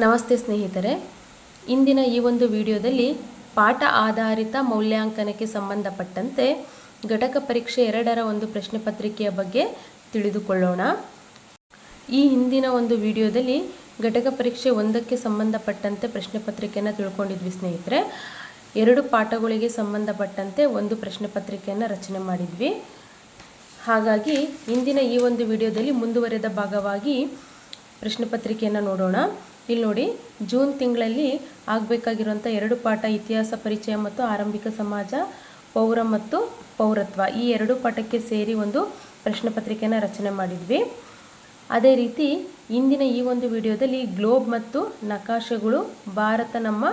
ನಮಸ್ತೆ ಸ್ನೇಹಿತರೆ, ಇಂದಿನ ಈ ಒಂದು ವಿಡಿಯೋದಲ್ಲಿ ಪಾಠ ಆಧಾರಿತ ಮೌಲ್ಯಾಂಕನಕ್ಕೆ ಸಂಬಂಧಪಟ್ಟಂತೆ ಘಟಕ ಪರೀಕ್ಷೆ ಎರಡರ ಒಂದು ಪ್ರಶ್ನೆ ಪತ್ರಿಕೆಯ ಬಗ್ಗೆ ತಿಳಿದುಕೊಳ್ಳೋಣ. ಈ ಹಿಂದಿನ ಒಂದು ವಿಡಿಯೋದಲ್ಲಿ ಘಟಕ ಪರೀಕ್ಷೆ ಒಂದಕ್ಕೆ ಸಂಬಂಧಪಟ್ಟಂತೆ ಪ್ರಶ್ನೆ ಪತ್ರಿಕೆಯನ್ನು ತಿಳ್ಕೊಂಡಿದ್ವಿ ಸ್ನೇಹಿತರೆ. ಎರಡು ಪಾಠಗಳಿಗೆ ಸಂಬಂಧಪಟ್ಟಂತೆ ಒಂದು ಪ್ರಶ್ನೆ ಪತ್ರಿಕೆಯನ್ನು ರಚನೆ ಮಾಡಿದ್ವಿ. ಹಾಗಾಗಿ, ಇಂದಿನ ಈ ಒಂದು ವಿಡಿಯೋದಲ್ಲಿ ಮುಂದುವರೆದ ಭಾಗವಾಗಿ ಪ್ರಶ್ನೆ ಪತ್ರಿಕೆಯನ್ನು ನೋಡೋಣ. ಇಲ್ಲಿ ನೋಡಿ, ಜೂನ್ ತಿಂಗಳಲ್ಲಿ ಆಗಬೇಕಾಗಿರುವಂಥ ಎರಡು ಪಾಠ, ಇತಿಹಾಸ ಪರಿಚಯ ಮತ್ತು ಆರಂಭಿಕ ಸಮಾಜ, ಪೌರ ಮತ್ತು ಪೌರತ್ವ. ಈ ಎರಡು ಪಾಠಕ್ಕೆ ಸೇರಿ ಒಂದು ಪ್ರಶ್ನೆ ಪತ್ರಿಕೆಯನ್ನು ರಚನೆ ಮಾಡಿದ್ವಿ. ಅದೇ ರೀತಿ, ಇಂದಿನ ಈ ಒಂದು ವಿಡಿಯೋದಲ್ಲಿ ಗ್ಲೋಬ್ ಮತ್ತು ನಕಾಶೆಗಳು ಭಾರತ ನಮ್ಮ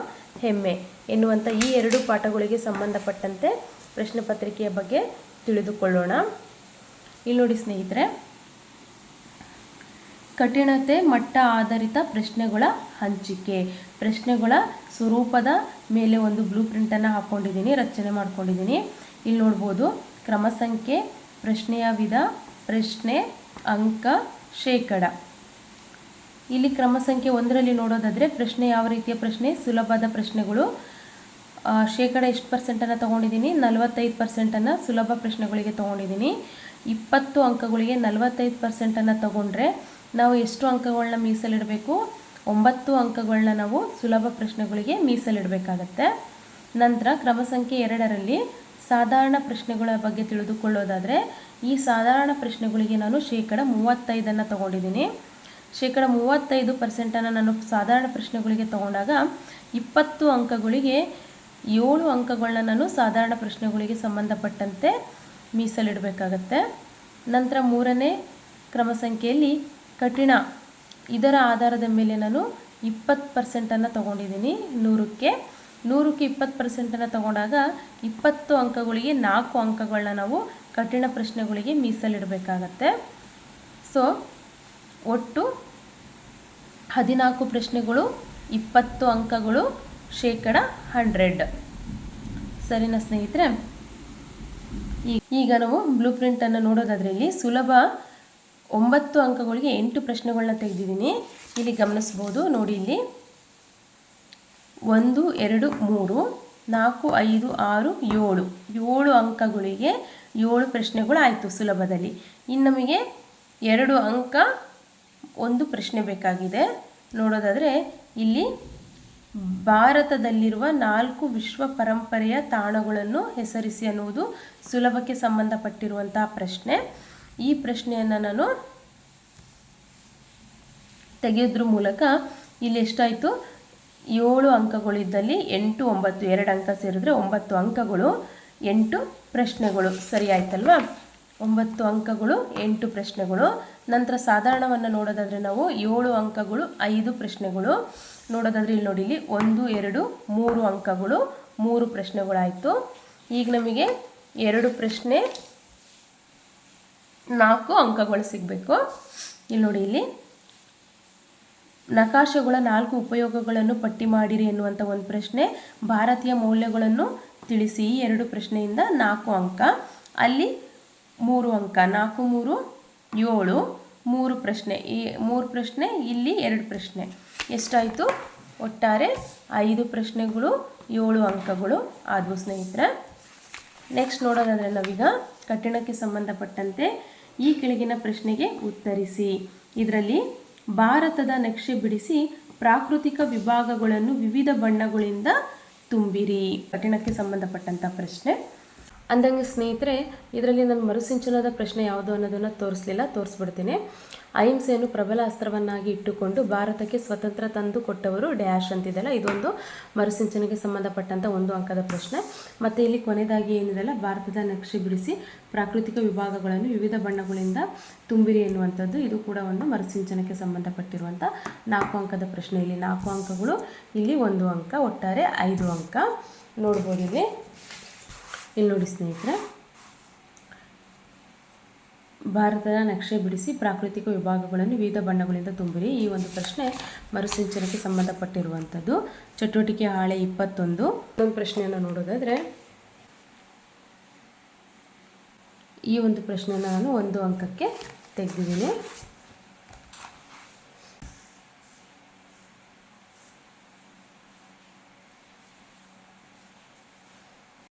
ಹೆಮ್ಮೆ ಎನ್ನುವಂಥ ಈ ಎರಡು ಪಾಠಗಳಿಗೆ ಸಂಬಂಧಪಟ್ಟಂತೆ ಪ್ರಶ್ನೆ ಪತ್ರಿಕೆಯ ಬಗ್ಗೆ ತಿಳಿದುಕೊಳ್ಳೋಣ. ಇಲ್ಲಿ ನೋಡಿ ಸ್ನೇಹಿತರೆ ಕಠಿಣತೆ ಮಟ್ಟ ಆಧಾರಿತ ಪ್ರಶ್ನೆಗಳ ಹಂಚಿಕೆ. ಪ್ರಶ್ನೆಗಳ ಸ್ವರೂಪದ ಮೇಲೆ ಒಂದು ಬ್ಲೂ ಪ್ರಿಂಟನ್ನು ಹಾಕ್ಕೊಂಡಿದ್ದೀನಿ ರಚನೆ ಮಾಡ್ಕೊಂಡಿದ್ದೀನಿ. ಇಲ್ಲಿ ನೋಡ್ಬೋದು, ಕ್ರಮ ಸಂಖ್ಯೆ, ಪ್ರಶ್ನೆಯ ವಿಧ, ಪ್ರಶ್ನೆ, ಅಂಕ, ಶೇಕಡ. ಇಲ್ಲಿ ಕ್ರಮ ಸಂಖ್ಯೆ ಒಂದರಲ್ಲಿ ನೋಡೋದಾದರೆ ಪ್ರಶ್ನೆ ಯಾವ ರೀತಿಯ ಪ್ರಶ್ನೆ, ಸುಲಭದ ಪ್ರಶ್ನೆಗಳು. ಶೇಕಡ ಎಷ್ಟು ಪರ್ಸೆಂಟನ್ನು ತೊಗೊಂಡಿದ್ದೀನಿ, ನಲವತ್ತೈದು ಪರ್ಸೆಂಟನ್ನು ಸುಲಭ ಪ್ರಶ್ನೆಗಳಿಗೆ ತೊಗೊಂಡಿದ್ದೀನಿ. ಇಪ್ಪತ್ತು ಅಂಕಗಳಿಗೆ ನಲವತ್ತೈದು ಪರ್ಸೆಂಟನ್ನು ತಗೊಂಡ್ರೆ ನಾವು ಎಷ್ಟು ಅಂಕಗಳನ್ನ ಮೀಸಲಿಡಬೇಕು? ಒಂಬತ್ತು ಅಂಕಗಳನ್ನ ನಾವು ಸುಲಭ ಪ್ರಶ್ನೆಗಳಿಗೆ ಮೀಸಲಿಡಬೇಕಾಗತ್ತೆ. ನಂತರ ಕ್ರಮ ಸಂಖ್ಯೆ ಎರಡರಲ್ಲಿ ಸಾಧಾರಣ ಪ್ರಶ್ನೆಗಳ ಬಗ್ಗೆ ತಿಳಿದುಕೊಳ್ಳೋದಾದರೆ, ಈ ಸಾಧಾರಣ ಪ್ರಶ್ನೆಗಳಿಗೆ ನಾನು ಶೇಕಡ ಮೂವತ್ತೈದನ್ನು ತಗೊಂಡಿದ್ದೀನಿ. ಶೇಕಡ ಮೂವತ್ತೈದು ಪರ್ಸೆಂಟನ್ನು ನಾನು ಸಾಧಾರಣ ಪ್ರಶ್ನೆಗಳಿಗೆ ತಗೊಂಡಾಗ ಇಪ್ಪತ್ತು ಅಂಕಗಳಿಗೆ ಏಳು ಅಂಕಗಳನ್ನ ನಾನು ಸಾಧಾರಣ ಪ್ರಶ್ನೆಗಳಿಗೆ ಸಂಬಂಧಪಟ್ಟಂತೆ ಮೀಸಲಿಡಬೇಕಾಗತ್ತೆ. ನಂತರ ಮೂರನೇ ಕ್ರಮ ಸಂಖ್ಯೆಯಲ್ಲಿ ಕಠಿಣ. ಇದರ ಆಧಾರದ ಮೇಲೆ ನಾನು ಇಪ್ಪತ್ತು ಪರ್ಸೆಂಟನ್ನು ತಗೊಂಡಿದ್ದೀನಿ ನೂರಕ್ಕೆ. ನೂರಕ್ಕೆ ಇಪ್ಪತ್ತು ಪರ್ಸೆಂಟನ್ನು ತಗೊಂಡಾಗ ಇಪ್ಪತ್ತು ಅಂಕಗಳಿಗೆ ನಾಲ್ಕು ಅಂಕಗಳನ್ನ ನಾವು ಕಠಿಣ ಪ್ರಶ್ನೆಗಳಿಗೆ ಮೀಸಲಿಡಬೇಕಾಗತ್ತೆ. ಸೊ, ಒಟ್ಟು ಹದಿನಾಲ್ಕು ಪ್ರಶ್ನೆಗಳು, ಇಪ್ಪತ್ತು ಅಂಕಗಳು, ಶೇಕಡ ಹಂಡ್ರೆಡ್ ಸರಿನಾ ಸ್ನೇಹಿತರೆ? ಈಗ ನಾವು ಬ್ಲೂ ಪ್ರಿಂಟನ್ನು ನೋಡೋದಾದ್ರೆ ಇಲ್ಲಿ ಸುಲಭ ಒಂಬತ್ತು ಅಂಕಗಳಿಗೆ ಎಂಟು ಪ್ರಶ್ನೆಗಳನ್ನ ತೆಗೆದಿದ್ದೀನಿ. ಇಲ್ಲಿ ಗಮನಿಸ್ಬೋದು. ನೋಡಿ ಇಲ್ಲಿ. ಒಂದು, ಎರಡು, ಮೂರು, ನಾಲ್ಕು, ಐದು, ಆರು, ಏಳು. ಏಳು ಅಂಕಗಳಿಗೆ ಏಳು ಪ್ರಶ್ನೆಗಳು ಆಯಿತು ಸುಲಭದಲ್ಲಿ. ಇನ್ನು ನಮಗೆ ಎರಡು ಅಂಕ, ಒಂದು ಪ್ರಶ್ನೆ ಬೇಕಾಗಿದೆ. ನೋಡೋದಾದರೆ ಇಲ್ಲಿ ಭಾರತದಲ್ಲಿರುವ ನಾಲ್ಕು ವಿಶ್ವ ಪರಂಪರೆಯ ತಾಣಗಳನ್ನು ಹೆಸರಿಸಿ ಅನ್ನುವುದು ಸುಲಭಕ್ಕೆ ಸಂಬಂಧಪಟ್ಟಿರುವಂತಹ ಪ್ರಶ್ನೆ. ಈ ಪ್ರಶ್ನೆಯನ್ನು ನಾನು ತೆಗೆಯೋದ್ರ ಮೂಲಕ ಇಲ್ಲಿ ಎಷ್ಟಾಯಿತು? ಏಳು ಅಂಕಗಳಿದ್ದಲ್ಲಿ ಎಂಟು, ಒಂಬತ್ತು, ಎರಡು ಅಂಕ ಸೇರಿದ್ರೆ ಒಂಬತ್ತು ಅಂಕಗಳು, ಎಂಟು ಪ್ರಶ್ನೆಗಳು. ಸರಿ ಆಯ್ತಲ್ವಾ? ಒಂಬತ್ತು ಅಂಕಗಳು, ಎಂಟು ಪ್ರಶ್ನೆಗಳು. ನಂತರ ಸಾಧಾರಣವನ್ನು ನೋಡೋದಾದರೆ ನಾವು ಏಳು ಅಂಕಗಳು, ಐದು ಪ್ರಶ್ನೆಗಳು. ನೋಡೋದಾದರೆ ಇಲ್ಲಿ ನೋಡಿ, ಇಲ್ಲಿ ಒಂದು, ಎರಡು, ಮೂರು ಅಂಕಗಳು, ಮೂರು ಪ್ರಶ್ನೆಗಳಾಯಿತು. ಈಗ ನಮಗೆ ಎರಡು ಪ್ರಶ್ನೆ ನಾಲ್ಕು ಅಂಕಗಳು ಸಿಗಬೇಕು. ಇಲ್ಲಿ ನೋಡಿ ಇಲ್ಲಿ. ನಕಾಶೆಗಳ ನಾಲ್ಕು ಉಪಯೋಗಗಳನ್ನು ಪಟ್ಟಿ ಮಾಡಿರಿ ಎನ್ನುವಂಥ ಒಂದು ಪ್ರಶ್ನೆ. ಭಾರತೀಯ ಮೌಲ್ಯಗಳನ್ನು ತಿಳಿಸಿ. ಈ ಎರಡು ಪ್ರಶ್ನೆಯಿಂದ ನಾಲ್ಕು ಅಂಕ. ಅಲ್ಲಿ ಮೂರು ಅಂಕ. ನಾಲ್ಕು, ಮೂರು, ಏಳು. ಮೂರು ಪ್ರಶ್ನೆ. ಈ ಮೂರು ಪ್ರಶ್ನೆ, ಇಲ್ಲಿ ಎರಡು ಪ್ರಶ್ನೆ. ಎಷ್ಟಾಯಿತು? ಒಟ್ಟಾರೆ ಐದು ಪ್ರಶ್ನೆಗಳು, ಏಳು ಅಂಕಗಳು ಆದವು ಸ್ನೇಹಿತರೆ. ನೆಕ್ಸ್ಟ್ ನೋಡೋದಾದರೆ ನಾವೀಗ ಕಠಿಣಕ್ಕೆ ಸಂಬಂಧಪಟ್ಟಂತೆ ಈ ಕೆಳಗಿನ ಪ್ರಶ್ನೆಗೆ ಉತ್ತರಿಸಿ. ಇದರಲ್ಲಿ ಭಾರತದ ನಕ್ಷೆ ಬಿಡಿಸಿ ಪ್ರಾಕೃತಿಕ ವಿಭಾಗಗಳನ್ನು ವಿವಿಧ ಬಣ್ಣಗಳಿಂದ ತುಂಬಿರಿ. ಕಠಿಣಕ್ಕೆ ಸಂಬಂಧಪಟ್ಟಂಥ ಪ್ರಶ್ನೆ. ಅಂದಂಗೆ ಸ್ನೇಹಿತರೆ, ಇದರಲ್ಲಿ ನಾನು ಮರುಸಿಂಚನದ ಪ್ರಶ್ನೆ ಯಾವುದು ಅನ್ನೋದನ್ನು ತೋರಿಸಲಿಲ್ಲ, ತೋರಿಸ್ಬಿಡ್ತೀನಿ. ಅಹಿಂಸೆಯನ್ನು ಪ್ರಬಲ ಅಸ್ತ್ರವನ್ನಾಗಿ ಇಟ್ಟುಕೊಂಡು ಭಾರತಕ್ಕೆ ಸ್ವತಂತ್ರ ತಂದು ಕೊಟ್ಟವರು ಡ್ಯಾಶ್ ಅಂತಿದೆಲ್ಲ. ಇದೊಂದು ಮರುಸಿಂಚನೆಗೆ ಸಂಬಂಧಪಟ್ಟಂಥ ಒಂದು ಅಂಕದ ಪ್ರಶ್ನೆ. ಮತ್ತು ಇಲ್ಲಿ ಕೊನೆಯದಾಗಿ ಏನಿದೆಲ್ಲ? ಭಾರತದ ನಕ್ಷೆ ಬಿಡಿಸಿ ಪ್ರಾಕೃತಿಕ ವಿಭಾಗಗಳನ್ನು ವಿವಿಧ ಬಣ್ಣಗಳಿಂದ ತುಂಬಿರಿ ಎನ್ನುವಂಥದ್ದು. ಇದು ಕೂಡ ಒಂದು ಮರುಸಿಂಚನಕ್ಕೆ ಸಂಬಂಧಪಟ್ಟಿರುವಂಥ ನಾಲ್ಕು ಅಂಕದ ಪ್ರಶ್ನೆ. ಇಲ್ಲಿ ನಾಲ್ಕು ಅಂಕಗಳು, ಇಲ್ಲಿ ಒಂದು ಅಂಕ, ಒಟ್ಟಾರೆ ಐದು ಅಂಕ. ನೋಡ್ಬೋದು ಇಲ್ಲಿ. ಇಲ್ಲಿ ನೋಡಿ ಸ್ನೇಹಿತರೆ. ಭಾರತದ ನಕ್ಷೆ ಬಿಡಿಸಿ ಪ್ರಾಕೃತಿಕ ವಿಭಾಗಗಳನ್ನು ವಿವಿಧ ಬಣ್ಣಗಳಿಂದ ತುಂಬಿರಿ. ಈ ಒಂದು ಪ್ರಶ್ನೆ ಮರುಸಿಂಚನಕ್ಕೆ ಸಂಬಂಧಪಟ್ಟಿರುವಂಥದ್ದು. ಚಟುವಟಿಕೆ ಹಾಳೆ ಇಪ್ಪತ್ತೊಂದು. ಒಂದು ಪ್ರಶ್ನೆಯನ್ನು ನೋಡೋದಾದರೆ, ಈ ಒಂದು ಪ್ರಶ್ನೆಯನ್ನು ನಾನು ಒಂದು ಅಂಕಕ್ಕೆ ತೆಗೆದಿದ್ದೀನಿ.